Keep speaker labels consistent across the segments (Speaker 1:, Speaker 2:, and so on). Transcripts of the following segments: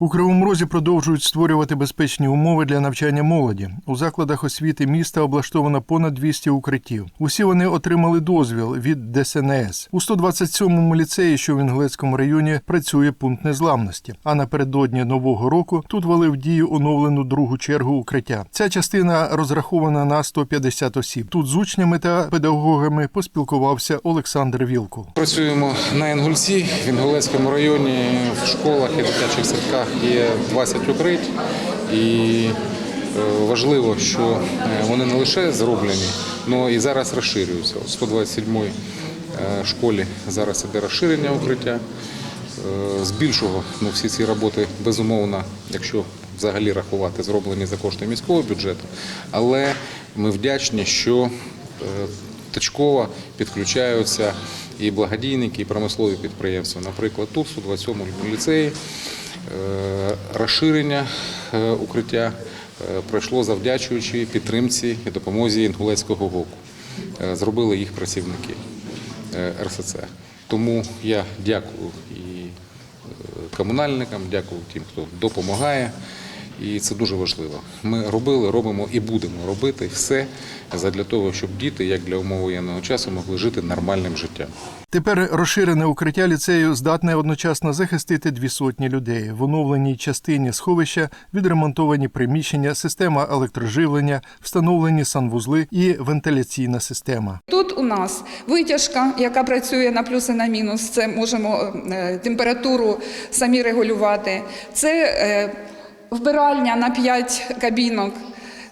Speaker 1: У Кривому Розі продовжують створювати безпечні умови для навчання молоді. У закладах освіти міста облаштовано понад 200 укриттів. Усі вони отримали дозвіл від ДСНС. У 127-му ліцеї, що в Інгулецькому районі, працює пункт незламності. А напередодні нового року тут ввели в дію оновлену другу чергу укриття. Ця частина розрахована на 150 осіб. Тут з учнями та педагогами поспілкувався Олександр Вілкул.
Speaker 2: Працюємо на Інгульці в Інгулецькому районі в школах і дитячих садках є 20 укрить. І е, важливо, що е, вони не лише зроблені, але і зараз розширюються. У 127 й школі зараз іде розширення укриття. Е, Збільшого ну, всі ці роботи безумовно, якщо взагалі рахувати, зроблені за кошти міського бюджету. Але ми вдячні, що е, точково підключаються і благодійники, і промислові підприємства. Наприклад, тут, у 27-му ліцеї, е, розширення е, укриття е, пройшло завдячуючи підтримці і допомозі Інгулецького ГОКу. Е, Зробили їх працівники е, РСЦ. Тому я дякую і е, комунальникам, дякую тим, хто допомагає. І це дуже важливо. Ми робили, робимо і будемо робити все для того, щоб діти, як для умов воєнного часу, могли жити нормальним життям.
Speaker 1: Тепер розширене укриття ліцею здатне одночасно захистити дві сотні людей. В оновленій частині сховища відремонтовані приміщення, система електроживлення, встановлені санвузли і вентиляційна система.
Speaker 3: Тут у нас витяжка, яка працює на плюс і на мінус. Це можемо е, температуру самі регулювати. Це е, вбиральня на 5 кабінок.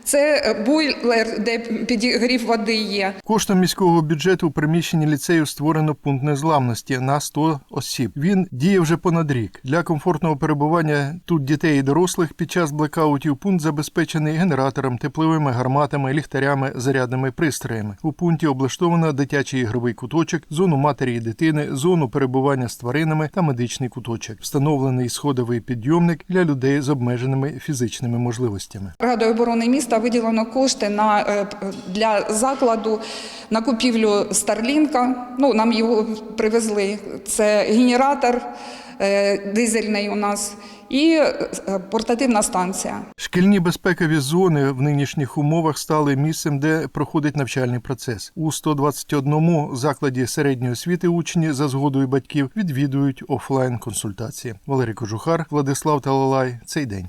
Speaker 3: Це е, бойлер, де підігрів води є.
Speaker 1: Коштом міського бюджету у приміщенні ліцею створено пункт незламності на 100 осіб. Він діє вже понад рік. Для комфортного перебування тут дітей і дорослих під час блекаутів пункт забезпечений генератором, тепловими гарматами, ліхтарями, зарядними пристроями. У пункті облаштовано дитячий ігровий куточок, зону матері і дитини, зону перебування з тваринами та медичний куточок. Встановлений сходовий підйомник для людей з обмеженими фізичними можливостями.
Speaker 3: Радою оборони міста виділено кошти на, е, для закладу на купівлю Старлінка. Ну, нам його привезли. Це генератор е, дизельний у нас і е, портативна станція.
Speaker 1: Шкільні безпекові зони в нинішніх умовах стали місцем, де проходить навчальний процес. У 121-му закладі середньої освіти учні за згодою батьків відвідують офлайн консультації. Валерій Кожухар, Владислав Талалай. Цей день.